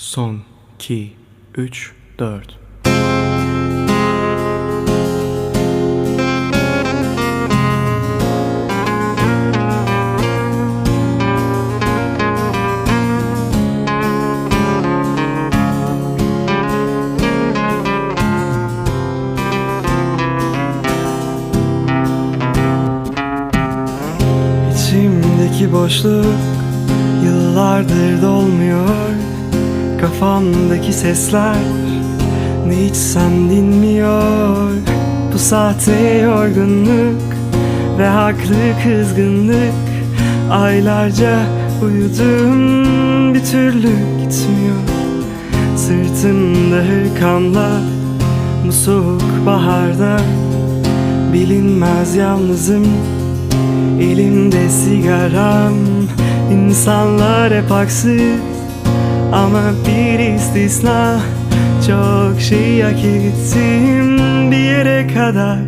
Son 2 3 4 İçimdeki boşluk yıllardır dolmuyor Kafamdaki sesler ne içsem dinmiyor. Bu sahte yorgunluk ve haklı kızgınlık. Aylarca uyudum bir türlü gitmiyor. Sırtımda hırkamla bu soğuk baharda Bilinmez yalnızım. Elimde sigaram İnsanlar hep haksız Ama bir istisna Çok şey hak ettim Bir yere kadar.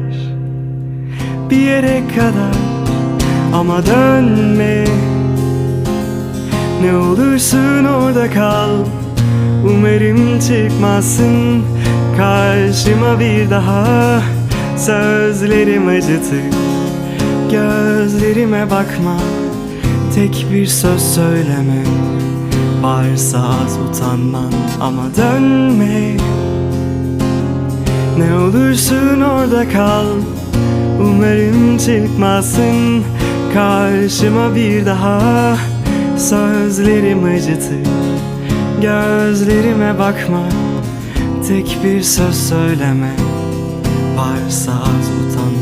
Bir yere kadar. Ama dönme. Ne olursun orada kal. Umarım çıkmazsın. Karşıma bir daha. Sözlerim acıtır. Gözlerime bakma. Tek bir söz söyleme Varsa az utanman ama dönme. Ne olursun orada kal Umarım çıkmazsın. Karşıma bir daha Sözlerim acıtır Gözlerime bakma. Tek bir söz söyleme Varsa az utanman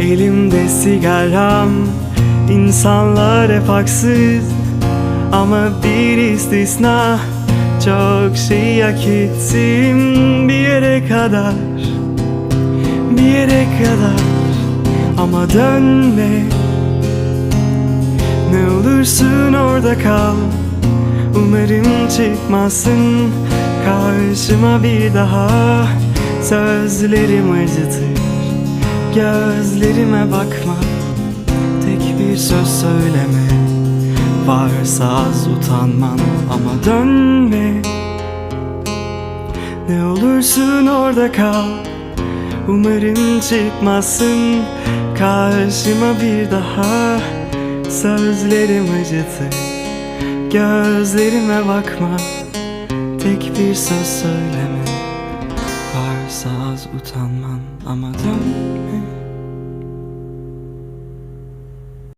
Elimde sigaram İnsanlar hep haksız. Ama bir istisna Çok şey hak ettim Bir yere kadar. Bir yere kadar Ama dönme. Ne olursun orada kal Umarım çıkmazsın. Karşıma bir daha Sözlerim acıtır Gözlerime bakma. Tek bir söz söyleme. Varsa az utanman ama dönme. Ne olursun orada kal. Umarım çıkmazsın. Karşıma bir daha Sözlerim acıtır. Gözlerime bakma. Tek bir söz söyleme Varsa az utanman ama dönme